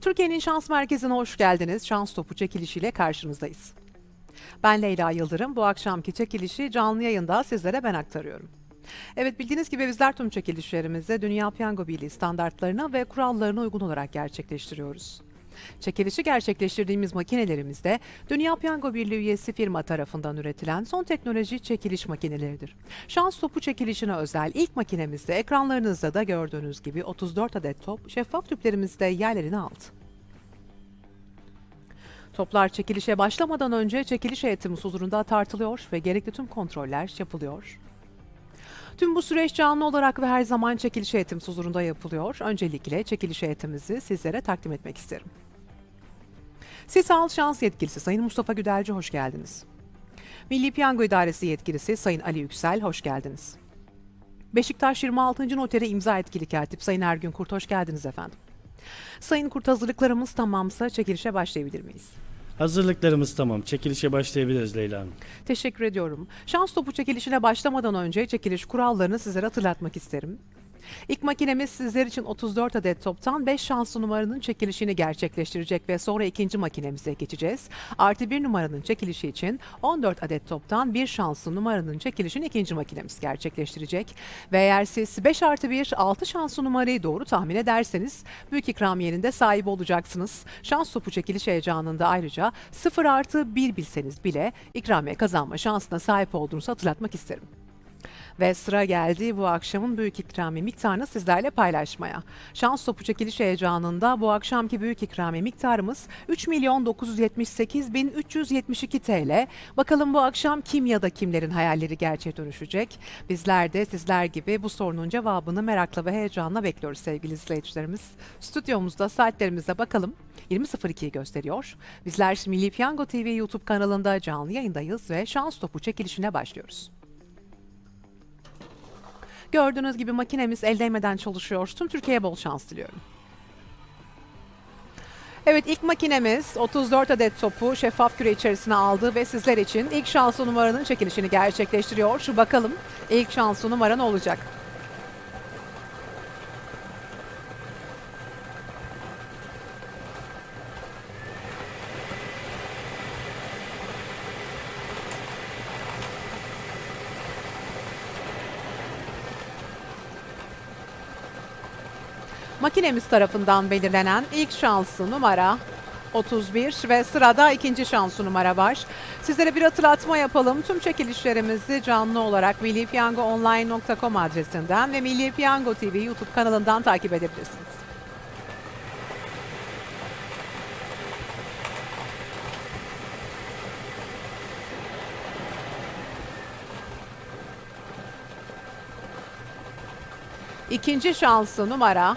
Türkiye'nin şans merkezine hoş geldiniz. Şans topu çekilişiyle karşınızdayız. Ben Leyla Yıldırım. Bu akşamki çekilişi canlı yayında sizlere ben aktarıyorum. Evet bildiğiniz gibi bizler tüm çekilişlerimizi Dünya Piyango Birliği standartlarına ve kurallarına uygun olarak gerçekleştiriyoruz. Çekilişi gerçekleştirdiğimiz makinelerimizde Dünya Piyango Birliği üyesi firma tarafından üretilen son teknoloji çekiliş makineleridir. Şans topu çekilişine özel ilk makinemizde ekranlarınızda da gördüğünüz gibi 34 adet top şeffaf tüplerimizde yerlerini aldı. Toplar çekilişe başlamadan önce çekiliş heyetimiz huzurunda tartılıyor ve gerekli tüm kontroller yapılıyor. Tüm bu süreç canlı olarak ve her zaman çekiliş heyetimiz huzurunda yapılıyor. Öncelikle çekiliş heyetimizi sizlere takdim etmek isterim. Sisal Şans Yetkilisi Sayın Mustafa Güdelci hoş geldiniz. Milli Piyango İdaresi Yetkilisi Sayın Ali Yüksel hoş geldiniz. Beşiktaş 26. Noteri imza etkili katip Sayın Ergün Kurt hoş geldiniz efendim. Sayın Kurt hazırlıklarımız tamamsa çekilişe başlayabilir miyiz? Hazırlıklarımız tamam. Çekilişe başlayabiliriz Leyla Hanım. Teşekkür ediyorum. Şans topu çekilişine başlamadan önce çekiliş kurallarını sizlere hatırlatmak isterim. İlk makinemiz sizler için 34 adet toptan 5 şanslı numaranın çekilişini gerçekleştirecek ve sonra ikinci makinemize geçeceğiz. Artı bir numaranın çekilişi için 14 adet toptan bir şanslı numaranın çekilişini ikinci makinemiz gerçekleştirecek. Ve eğer siz 5 artı 1 6 şanslı numarayı doğru tahmin ederseniz büyük ikramiyenin de sahibi olacaksınız. Şans topu çekiliş heyecanında ayrıca 0 artı 1 bilseniz bile ikramiye kazanma şansına sahip olduğunuzu hatırlatmak isterim. Ve sıra geldi bu akşamın büyük ikramiye miktarını sizlerle paylaşmaya. Şans topu çekiliş heyecanında bu akşamki büyük ikramiye miktarımız 3 milyon 978 bin 372 TL. Bakalım bu akşam kim ya da kimlerin hayalleri gerçeğe dönüşecek? Bizler de sizler gibi bu sorunun cevabını merakla ve heyecanla bekliyoruz sevgili izleyicilerimiz. Stüdyomuzda saatlerimize bakalım. 20.02'yi gösteriyor. Bizler Milli Piyango TV YouTube kanalında canlı yayındayız ve şans topu çekilişine başlıyoruz. Gördüğünüz gibi makinemiz el değmeden çalışıyor. Tüm Türkiye'ye bol şans diliyorum. Evet ilk makinemiz 34 adet topu şeffaf küre içerisine aldı ve sizler için ilk şanslı numaranın çekilişini gerçekleştiriyor. Şu bakalım ilk şanslı numara ne olacak? Makinemiz tarafından belirlenen ilk şanslı numara 31 ve sırada ikinci şanslı numara var. Sizlere bir hatırlatma yapalım. Tüm çekilişlerimizi canlı olarak millipiyangoonline.com adresinden ve Milli Piyango TV YouTube kanalından takip edebilirsiniz. İkinci şanslı numara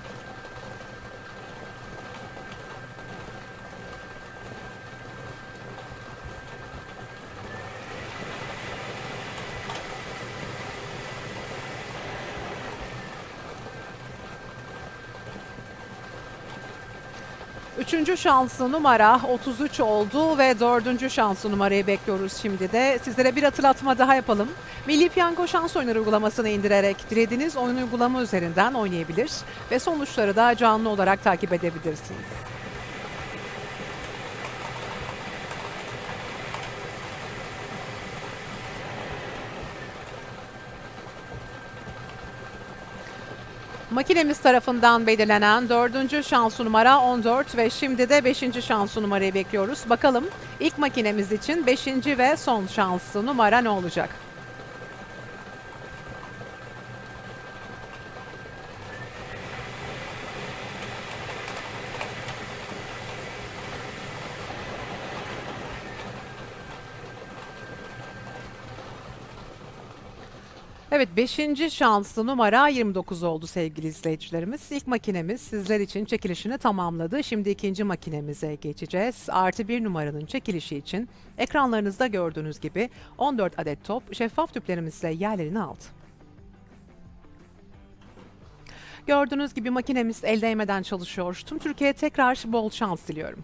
Üçüncü şanslı numara 33 oldu ve dördüncü şanslı numarayı bekliyoruz şimdi de. Sizlere bir hatırlatma daha yapalım. Milli Piyango Şans Oyunları uygulamasını indirerek dilediğiniz oyun uygulama üzerinden oynayabilir ve sonuçları da canlı olarak takip edebilirsiniz. Makinemiz tarafından belirlenen dördüncü şans numara 14 ve şimdi de beşinci şans numarayı bekliyoruz. Bakalım ilk makinemiz için beşinci ve son şanslı numara ne olacak? Evet 5. şanslı numara 29 oldu sevgili izleyicilerimiz. İlk makinemiz sizler için çekilişini tamamladı. Şimdi ikinci makinemize geçeceğiz. Artı bir numaranın çekilişi için ekranlarınızda gördüğünüz gibi 14 adet top şeffaf tüplerimizle yerlerini aldı. Gördüğünüz gibi makinemiz el değmeden çalışıyor. Tüm Türkiye'ye tekrar bol şans diliyorum.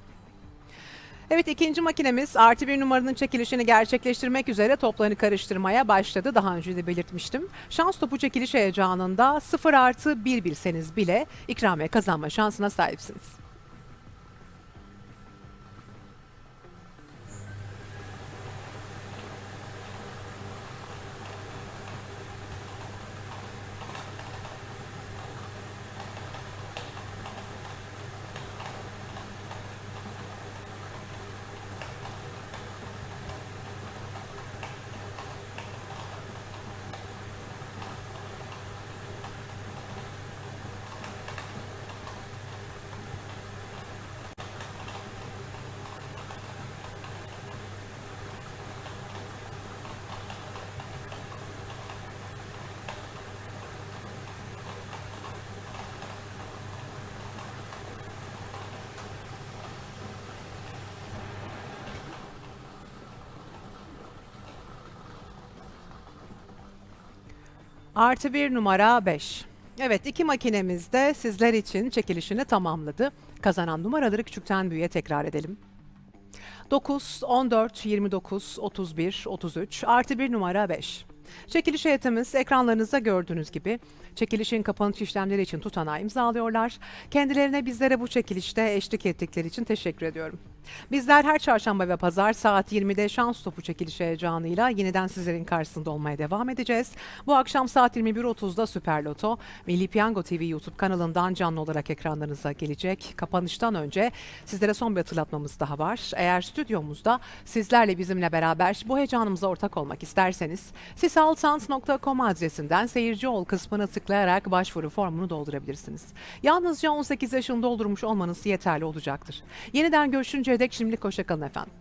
Evet ikinci makinemiz artı bir numaranın çekilişini gerçekleştirmek üzere toplarını karıştırmaya başladı. Daha önce de belirtmiştim. Şans topu çekiliş heyecanında 0 artı 1 bilseniz bile ikramiye kazanma şansına sahipsiniz. Artı bir numara 5. Evet iki makinemiz de sizler için çekilişini tamamladı. Kazanan numaraları küçükten büyüğe tekrar edelim. 9, 14, 29, 31, 33 artı bir numara 5. Çekiliş heyetimiz ekranlarınızda gördüğünüz gibi çekilişin kapanış işlemleri için tutanağı imzalıyorlar. Kendilerine bizlere bu çekilişte eşlik ettikleri için teşekkür ediyorum. Bizler her çarşamba ve pazar saat 20'de şans topu çekilişi heyecanıyla yeniden sizlerin karşısında olmaya devam edeceğiz. Bu akşam saat 21.30'da Süper Loto, Milli Piyango TV YouTube kanalından canlı olarak ekranlarınıza gelecek. Kapanıştan önce sizlere son bir hatırlatmamız daha var. Eğer stüdyomuzda sizlerle bizimle beraber bu heyecanımıza ortak olmak isterseniz sisalsans.com adresinden seyirci ol kısmına tıklayarak başvuru formunu doldurabilirsiniz. Yalnızca 18 yaşını doldurmuş olmanız yeterli olacaktır. Yeniden görüşünceye dek şimdilik hoşçakalın efendim.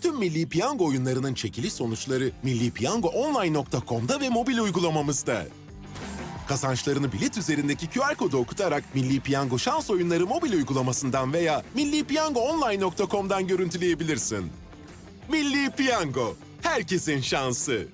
Tüm Milli Piyango oyunlarının çekiliş sonuçları millipiyangoonline.com'da ve mobil uygulamamızda. Kazançlarını bilet üzerindeki QR kodu okutarak Milli Piyango şans oyunları mobil uygulamasından veya millipiyangoonline.com'dan görüntüleyebilirsin. Milli Piyango, herkesin şansı.